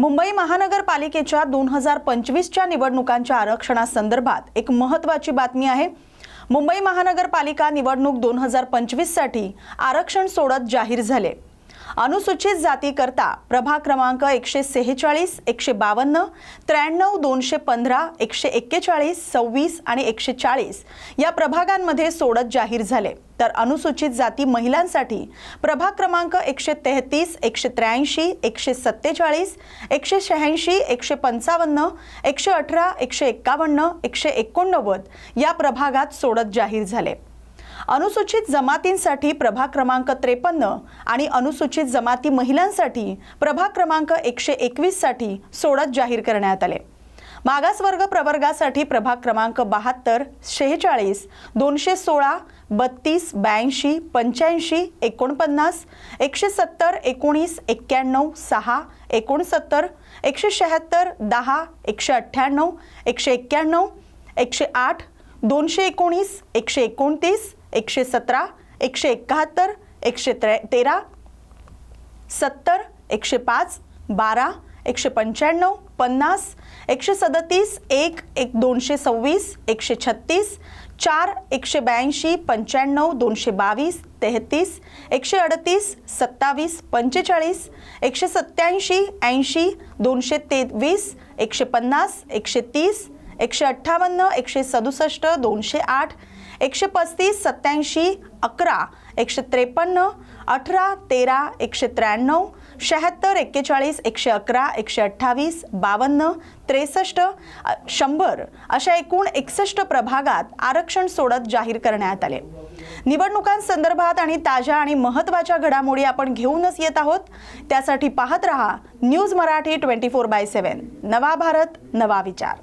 मुंबई महानगरपालिकेच्या दोन हजार पंचवीसच्या निवडणुकांच्या आरक्षणासंदर्भात एक महत्त्वाची बातमी आहे. मुंबई महानगरपालिका निवडणूक दोन हजार पंचवीससाठी आरक्षण सोडत जाहीर झाले. अनुसूचित जातीकरता प्रभाग क्रमांक एकशे सेहेचाळीस एकशे बावन्न त्र्याण्णव दोनशे पंधरा एकशे एक्केचाळीस सव्वीस आणि एकशे चाळीस या प्रभागांमध्ये सोडत जाहीर झाले. तर अनुसूचित जाती महिलांसाठी प्रभाग क्रमांक एकशे तेहतीस एकशे त्र्याऐंशी एकशे सत्तेचाळीस एकशे शहाऐंशी एकशे पंचावन्न एकशे अठरा एकशे एक्कावन्न एकशे एकोणनव्वद या प्रभागात सोडत जाहीर झाले. अनुसूचित जमातींसाठी प्रभाग क्रमांक त्रेपन्न आणि अनुसूचित जमाती महिलांसाठी प्रभाग क्रमांक एकशे एकवीससाठी सोडत जाहीर करण्यात आले. मागासवर्ग प्रवर्गासाठी प्रभाग क्रमांक बहात्तर शेहेचाळीस दोनशे सोळा बत्तीस ब्याऐंशी पंच्याऐंशी एकोणपन्नास एकशे सत्तर एकोणीस एक्क्याण्णव सहा एकोणसत्तर एकशे शहात्तर दहा एकशे अठ्ठ्याण्णव एकशे एक्क्याण्णव एकशे आठ दोनशे एकोणीस एकशे एकोणतीस एकशे सतरा एकशे एकाहत्तर एकशे त्रे तेरा सत्तर एकशे पाच बारा एकशे पंच्याण्णव पन्नास एकशे सदतीस एक एक दोनशे सव्वीस एकशे छत्तीस चार एकशे ब्याऐंशी पंच्याण्णव दोनशे बावीस तेहतीस एकशे अडतीस सत्तावीस पंचेचाळीस एकशे सत्त्याऐंशी ऐंशी दोनशे तेवीस एकशे पन्नास एकशे तीस एकशे अठ्ठावन्न एकशे सदुसष्ट दोनशे आठ एकशे पस्तीस सत्याऐंशी अकरा एकशे त्रेपन्न अठरा तेरा एकशे त्र्याण्णव शहात्तर एक्केचाळीस एकशे अकरा एकशे अठ्ठावीस बावन्न त्रेसष्ट शंभर अशा एकूण एकसष्ट प्रभागात आरक्षण सोडत जाहीर करण्यात आले. निवडणुकांसंदर्भात आणि ताज्या आणि महत्त्वाच्या घडामोडी आपण घेऊनच येत आहोत. त्यासाठी पाहत रहा news Marathi twenty four by seven नवा भारत नवा विचार.